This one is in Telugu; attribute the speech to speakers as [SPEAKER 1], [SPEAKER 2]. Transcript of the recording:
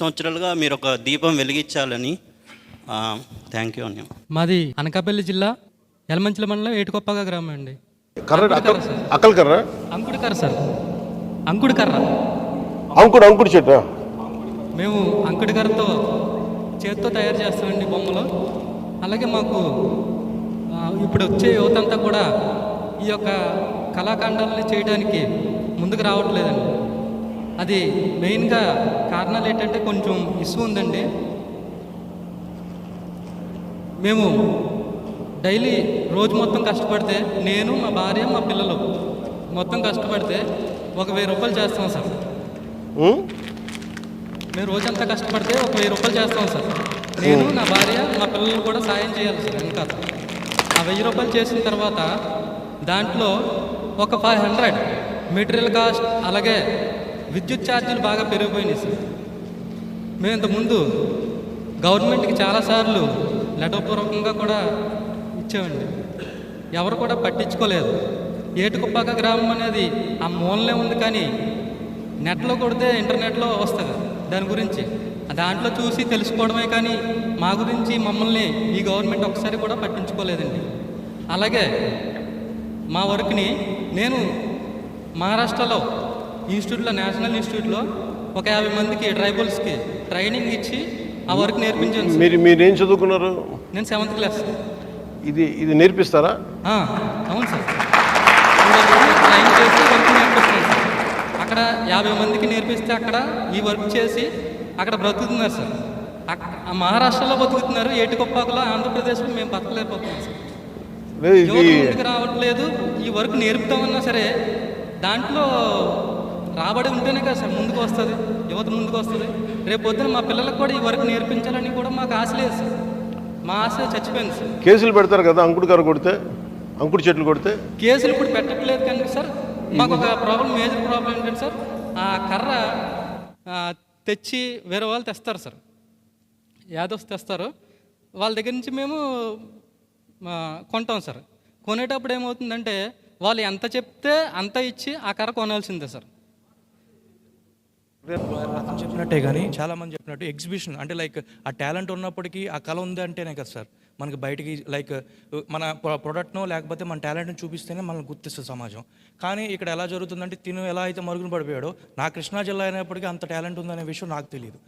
[SPEAKER 1] సంవత్సరాలుగా మీరు ఒక దీపం వెలిగించాలని థ్యాంక్ యూ అన్యం.
[SPEAKER 2] మాది అనకాపల్లి జిల్లా యలమంచిల మండలం ఏటుకొప్పగా గ్రామం అండి.
[SPEAKER 3] కర్ర అక్కల్ కర్ర
[SPEAKER 2] అంకుడు కర్ర సార్. అంకుడు కర్ర.
[SPEAKER 3] అంకుడు అంకుడు చెట్టు.
[SPEAKER 2] మేము అంకుడి కర్రతో చేత్తో తయారు చేస్తామండి బొమ్మలు. అలాగే మాకు ఇప్పుడు వచ్చే యువత అంతా కూడా ఈ యొక్క కళాఖండాలని చేయడానికి ముందుకు రావట్లేదండి. అది మెయిన్గా కారణాలు ఏంటంటే కొంచెం ఇష్యూ ఉందండి. మేము డైలీ రోజు మొత్తం కష్టపడితే నేను మా భార్య మా పిల్లలు మొత్తం కష్టపడితే ఒక వెయ్యి రూపాయలు చేస్తాం సార్? మేము రోజంతా కష్టపడితే ఒక వెయ్యి రూపాయలు చేస్తాం సార్. నేను నా భార్య మా పిల్లలు కూడా సాయం చేయాలి సార్ ఇంకా. ఆ వెయ్యి రూపాయలు చేసిన తర్వాత దాంట్లో ఒక ఫైవ్ హండ్రెడ్ మెటీరియల్ కాస్ట్ అలాగే విద్యుత్ ఛార్జీలు బాగా పెరిగిపోయినాయి సార్. మేము ఇంతకుముందు గవర్నమెంట్కి చాలాసార్లు లెటర్పూర్వకంగా కూడా ఇచ్చామండి. ఎవరు కూడా పట్టించుకోలేదు. ఏటుకుప్పాక గ్రామం అనేది ఆ మూలనే ఉంది కానీ నెట్లో కొడితే ఇంటర్నెట్లో వస్తుంది దాని గురించి. దాంట్లో చూసి తెలుసుకోవడమే కానీ మా గురించి మమ్మల్ని ఈ గవర్నమెంట్ ఒకసారి కూడా పట్టించుకోలేదండి. అలాగే మా వర్క్ని నేను మహారాష్ట్రలో ఇన్స్టిట్యూట్లో నేషనల్ ఇన్స్టిట్యూట్లో ఒక యాభై మందికి ట్రైబల్స్కి ట్రైనింగ్ ఇచ్చి ఆ వర్క్ నేర్పించాను.
[SPEAKER 3] మీరు మీరేం చదువుకున్నారు?
[SPEAKER 2] నేను సెవెంత్ క్లాస్
[SPEAKER 3] ఇది ఇది నేర్పిస్తారా?
[SPEAKER 2] అవును సార్. ఈ వర్క్ ట్రైన్ చేసి వర్క్ నేర్పిస్తాను సార్. అక్కడ యాభై మందికి నేర్పిస్తే అక్కడ ఈ వర్క్ చేసి అక్కడ బ్రతుకుతున్నారు సార్. మహారాష్ట్రలో బతుకుతున్నారు ఏటికొప్పాకులో ఆంధ్రప్రదేశ్లో మేము బతకలేకపోతున్నాం సార్. రావట్లేదు ఈ వర్క్ నేర్పుతామన్నా సరే దాంట్లో రాబడి ఉంటేనే కదా సార్ ముందుకు వస్తుంది యువత ముందుకు వస్తుంది. రేపు పొద్దున మా పిల్లలకు కూడా ఈ వర్క్ నేర్పించాలని కూడా మాకు ఆశ లేదు సార్. మా ఆశ చచ్చిపోయింది సార్.
[SPEAKER 3] కేసులు పెడతారు కదా అంకుడు కర్ర కొడితే అంకుడు చెట్లు కొడితే?
[SPEAKER 2] కేసులు ఇప్పుడు పెట్టట్లేదు కానీ సార్ మాకు ఒక ప్రాబ్లం మేజర్ ప్రాబ్లం ఏంటంటే సార్ ఆ కర్ర తెచ్చి వేరే వాళ్ళు తెస్తారు సార్. యాదవ్స్ తెస్తారు. వాళ్ళ దగ్గర నుంచి మేము కొంటాం సార్. కొనేటప్పుడు ఏమవుతుందంటే వాళ్ళు ఎంత చెప్తే అంత ఇచ్చి ఆ కర్ర కొనాల్సిందే సార్.
[SPEAKER 4] అతను చెప్పినట్టే కానీ చాలా మంది చెప్పినట్టు ఎగ్జిబిషన్ అంటే లైక్ ఆ టాలెంట్ ఉన్నప్పటికీ ఆ కళ ఉంది అంటేనే కదా సార్. మనకి బయటికి లైక్ మన ప్రొడక్ట్నో లేకపోతే మన టాలెంట్ని చూపిస్తేనే మనల్ని గుర్తిస్తుంది సమాజం. కానీ ఇక్కడ ఎలా జరుగుతుందంటే తిను ఎలా అయితే మరుగున పడిపోయాడో నా కృష్ణా జిల్లా అయినప్పటికీ అంత టాలెంట్ ఉందనే విషయం నాకు తెలియదు